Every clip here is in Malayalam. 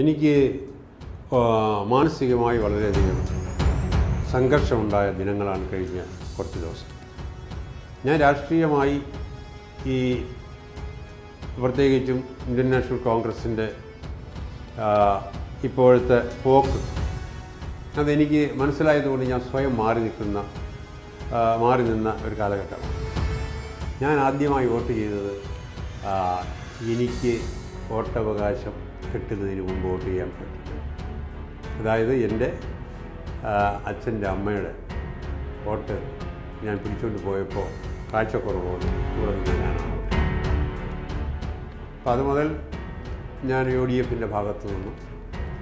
എനിക്ക് മാനസികമായി വളരെയധികം സംഘർഷമുണ്ടായ ദിനങ്ങളാണ് കഴിഞ്ഞ കുറച്ച് ദിവസം. ഞാൻ രാഷ്ട്രീയമായി ഈ പ്രത്യേകിച്ചും ഇന്ത്യൻ നാഷണൽ കോൺഗ്രസിന്റെ ഇപ്പോഴത്തെ പോക്ക് അതെനിക്ക് മനസ്സിലായതുകൊണ്ട് ഞാൻ സ്വയം മാറി നിൽക്കുന്ന മാറി നിന്ന ഒരു കാലഘട്ടമാണ്. ഞാൻ ആദ്യമായി വോട്ട് ചെയ്തത് എനിക്ക് വോട്ടവകാശം കിട്ടുന്നതിന് മുമ്പ് വോട്ട് ചെയ്യാൻ പറ്റും അതായത് എന്റെ അച്ഛന്റെ അമ്മയുടെ വോട്ട് ഞാൻ പിടിച്ചുകൊണ്ട് പോയപ്പോൾ കാഴ്ചക്കുറവോട് കൂടെ ഞാനാണ്. അപ്പോൾ അത് മുതൽ ഞാൻ യു ഡി എഫിന്റെ ഭാഗത്തു നിന്നും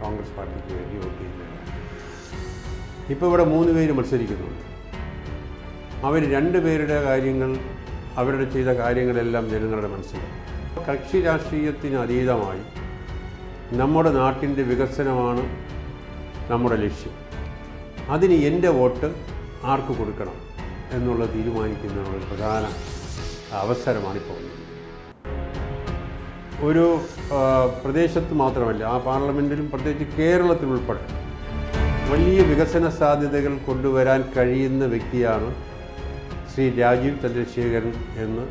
കോൺഗ്രസ് പാർട്ടിക്ക് വേണ്ടി വോട്ട് ചെയ്യുന്നതാണ്. ഇപ്പോൾ ഇവിടെ മൂന്ന് പേര് മത്സരിക്കുന്നുണ്ട്. അവർ രണ്ട് പേരുടെ കാര്യങ്ങൾ അവരുടെ ചെയ്ത കാര്യങ്ങളെല്ലാം ജനങ്ങളുടെ മനസ്സിലാക്കും കക്ഷി രാഷ്ട്രീയത്തിന് അതീതമായി നമ്മുടെ നാട്ടിന്റെ വികസനമാണ് നമ്മുടെ ലക്ഷ്യം. അതിന് എന്റെ വോട്ട് ആർക്ക് കൊടുക്കണം എന്നുള്ളത് തീരുമാനിക്കുന്നതിനുള്ള ഒരു പ്രധാന അവസരമാണിപ്പോൾ ഒരു പ്രദേശത്ത് മാത്രമല്ല ആ പാർലമെന്റിലും പ്രത്യേകിച്ച് കേരളത്തിൽ ഉൾപ്പെടെ വലിയ വികസന സാധ്യതകൾ കൊണ്ടുവരാൻ കഴിയുന്ന വ്യക്തിയാണ് ശ്രീ രാജീവ് ചന്ദ്രശേഖരൻ എന്ന്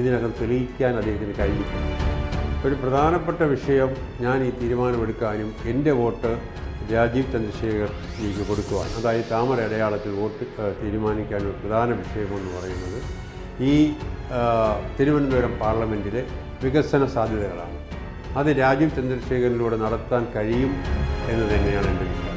ഇതിനകം തെളിയിക്കാൻ അദ്ദേഹത്തിന് കഴിഞ്ഞിട്ടുണ്ട്. ഒരു പ്രധാനപ്പെട്ട വിഷയം ഞാൻ ഈ തീരുമാനമെടുക്കാനും എന്റെ വോട്ട് രാജീവ് ചന്ദ്രശേഖർ ചന്ദ്രശേഖർക്ക് കൊടുക്കുവാൻ. അതായത് താമര അടയാളത്തിൽ വോട്ട് തീരുമാനിക്കാനൊരു പ്രധാന വിഷയമെന്ന് പറയുന്നത് ഈ തിരുവനന്തപുരം പാർലമെന്റിലെ വികസന സാധ്യതകളാണ്. അത് രാജീവ് ചന്ദ്രശേഖരനിലൂടെ നടത്താൻ കഴിയും എന്ന് തന്നെയാണ് എന്റെ വിശ്വാസം